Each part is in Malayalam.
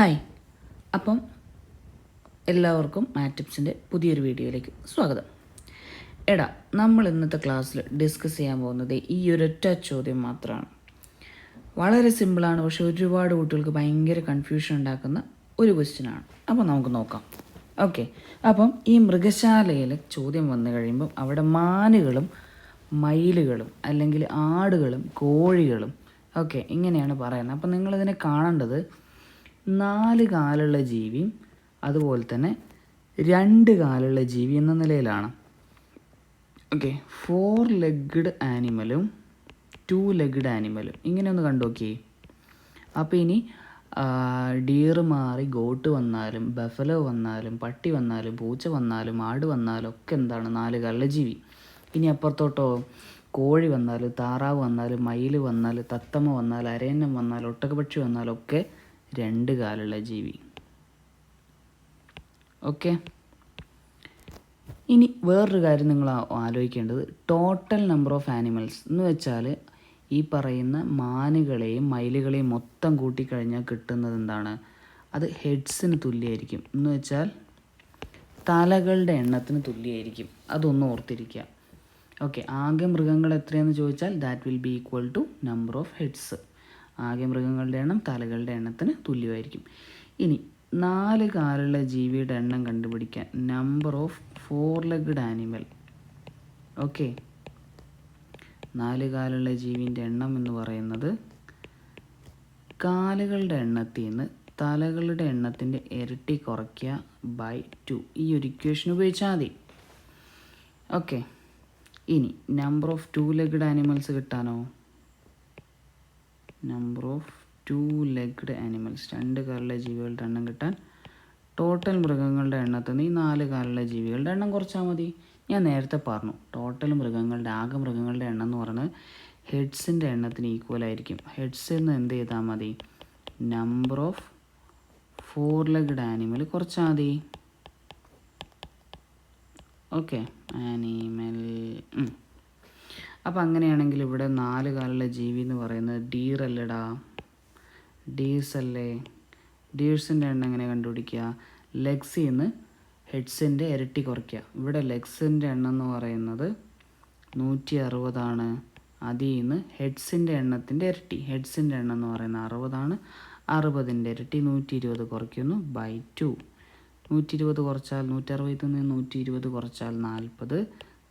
ഹായ്. അപ്പം എല്ലാവർക്കും മാറ്റിപ്സിന്റെ പുതിയൊരു വീഡിയോയിലേക്ക് സ്വാഗതം. എടാ നമ്മൾ ഇന്നത്തെ ക്ലാസ്സിൽ ഡിസ്കസ് ചെയ്യാൻ പോകുന്നത് ഈ ഒരൊറ്റ ചോദ്യം മാത്രമാണ്. വളരെ സിമ്പിളാണ് പക്ഷെ ഒരുപാട് കുട്ടികൾക്ക് ഭയങ്കര കൺഫ്യൂഷൻ ഉണ്ടാക്കുന്ന ഒരു ക്വസ്റ്റ്യനാണ് അപ്പോൾ നമുക്ക് നോക്കാം. ഓക്കെ. അപ്പം ഈ മൃഗശാലയിൽ ചോദ്യം വന്നു കഴിയുമ്പം അവിടെ മാനുകളും മയിലുകളും അല്ലെങ്കിൽ ആടുകളും കോഴികളും ഓക്കെ ഇങ്ങനെയാണ് പറയുന്നത്. അപ്പം നിങ്ങളിതിനെ കാണേണ്ടത് നാല് കാലുള്ള ജീവിയും അതുപോലെ തന്നെ രണ്ട് കാലുള്ള ജീവി എന്ന നിലയിലാണ്. ഓക്കെ ഫോർ ലെഗ്ഡ് ആനിമലും ടു ലെഗ്ഡ് ആനിമലും ഇങ്ങനെ ഒന്ന് കണ്ടു നോക്കിയേ. അപ്പോൾ ഇനി ഡിയർ മാറി ഗോട്ട് വന്നാലും ബഫലോ വന്നാലും പട്ടി വന്നാലും പൂച്ച വന്നാലും ആട് വന്നാലും ഒക്കെ എന്താണ് നാല് കാലുള്ള ജീവി. ഇനി അപ്പുറത്തോട്ടോ കോഴി വന്നാലും താറാവ് വന്നാലും മയിൽ വന്നാൽ തത്തമ്മ വന്നാൽ അരയന്നം വന്നാൽ ഒട്ടകപക്ഷി വന്നാലൊക്കെ രണ്ട് കാലുള്ള ജീവി. ഓക്കെ ഇനി വേറൊരു കാര്യം നിങ്ങൾ ആലോചിക്കേണ്ടത്. ടോട്ടൽ നമ്പർ ഓഫ് ആനിമൽസ് എന്ന് വെച്ചാൽ ഈ പറയുന്ന മാനുകളെയും മയിലുകളെയും മൊത്തം കൂട്ടിക്കഴിഞ്ഞാൽ കിട്ടുന്നത് എന്താണ്? അത് ഹെഡ്സിന് തുല്യമായിരിക്കും. എന്ന് വെച്ചാൽ തലകളുടെ എണ്ണത്തിന് തുല്യമായിരിക്കും. അതൊന്ന് ഓർത്തിരിക്കുക. ഓക്കെ ആകെ മൃഗങ്ങൾ എത്രയാണെന്ന് ചോദിച്ചാൽ that will be equal to number of heads ആകെ മൃഗങ്ങളുടെ എണ്ണം തലകളുടെ എണ്ണത്തിന് തുല്യമായിരിക്കും. ഇനി നാല് കാലുള്ള ജീവിയുടെ എണ്ണം കണ്ടുപിടിക്കാൻ number of four legged animal okay നാല് കാലുള്ള ജീവിന്റെ എണ്ണം എന്ന് പറയുന്നത് കാലുകളുടെ എണ്ണത്തിൽ നിന്ന് തലകളുടെ എണ്ണത്തിന്റെ ഇരട്ടി കുറയ്ക്കുക ബൈ ടു ഈ ഒരു ഇക്വേഷൻ ഉപയോഗിച്ചാൽ മതി. ഓക്കെ ഇനി number of two legged animals കിട്ടാനോ? Number of two legged animals രണ്ട് കാലുള്ള ജീവികളുടെ എണ്ണം കിട്ടാൻ ടോട്ടൽ മൃഗങ്ങളുടെ എണ്ണത്തിൽ നിന്ന് ഈ നാല് കാലുള്ള ജീവികളുടെ എണ്ണം കുറച്ചാൽ മതി. ഞാൻ നേരത്തെ പറഞ്ഞു ടോട്ടൽ മൃഗങ്ങളുടെ ആകെ മൃഗങ്ങളുടെ എണ്ണം എന്ന് പറയുന്നത് ഹെഡ്സിന്റെ എണ്ണത്തിന് ഈക്വൽ ആയിരിക്കും. ഹെഡ്സിൽ നിന്ന് എന്ത് ചെയ്താൽ മതി? Number of four legged animal കുറച്ചാൽ മതി. ഓക്കെ ആനിമൽ അപ്പോൾ അങ്ങനെയാണെങ്കിൽ ഇവിടെ നാല് കാലുള്ള ജീവി എന്ന് പറയുന്നത് ഡീർ അല്ലടാ. ഡീഴ്സ് അല്ലേ? ഡീഴ്സിന്റെ എണ്ണം എങ്ങനെ കണ്ടുപിടിക്കുക? ലെഗ്സിൽ നിന്ന് ഹെഡ്സിന്റെ ഇരട്ടി കുറയ്ക്കുക. ഇവിടെ ലെഗ്സിന്റെ എണ്ണം എന്ന് പറയുന്നത് നൂറ്റി അറുപതാണ് അതിൽ നിന്ന് ഹെഡ്സിന്റെ എണ്ണത്തിന്റെ ഇരട്ടി. ഹെഡ്സിന്റെ എണ്ണം എന്ന് പറയുന്നത് അറുപതാണ്. അറുപതിന്റെ ഇരട്ടി നൂറ്റി ഇരുപത് കുറയ്ക്കുന്നു ബൈ ടു നൂറ്റി ഇരുപത് കുറച്ചാൽ നൂറ്ററുപതിൽ നിന്ന് നൂറ്റി ഇരുപത് കുറച്ചാൽ നാൽപ്പത്.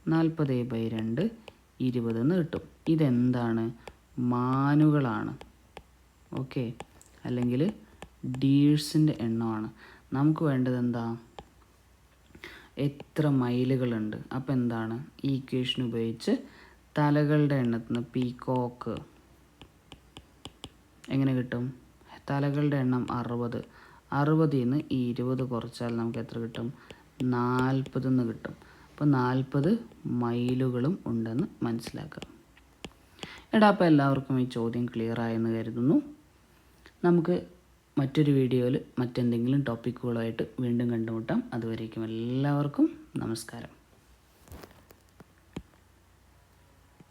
നാൽപ്പത് ബൈ രണ്ട്. ഇരുപത് എന്ന് കിട്ടും. ഇതെന്താണ്? മാനുകളാണ്. ഓക്കെ. അല്ലെങ്കിൽ ഡീഴ്സിന്റെ എണ്ണമാണ്. നമുക്ക് വേണ്ടത് എന്താ? എത്ര മൈലുകളുണ്ട്? അപ്പോൾ എന്താണ്? ഈ ഇക്വേഷൻ ഉപയോഗിച്ച് തലകളുടെ എണ്ണത്തിൽ നിന്ന് പീക്കോക്ക് എങ്ങനെ കിട്ടും? തലകളുടെ എണ്ണം അറുപത്. അറുപതിൽ നിന്ന് ഇരുപത് കുറച്ചാൽ നമുക്ക് എത്ര കിട്ടും? നാൽപ്പതെന്ന് കിട്ടും. അപ്പോൾ നാൽപ്പത് മൈലുകളും ഉണ്ടെന്ന് മനസ്സിലാക്കുക എടാ അപ്പോൾ എല്ലാവർക്കും ഈ ചോദ്യം ക്ലിയർ ആയെന്ന് കരുതുന്നു. നമുക്ക് മറ്റൊരു വീഡിയോയിൽ മറ്റെന്തെങ്കിലും ടോപ്പിക്കുകളായിട്ട് വീണ്ടും കണ്ടുമുട്ടാം. അതുവരേക്കും എല്ലാവർക്കും നമസ്കാരം.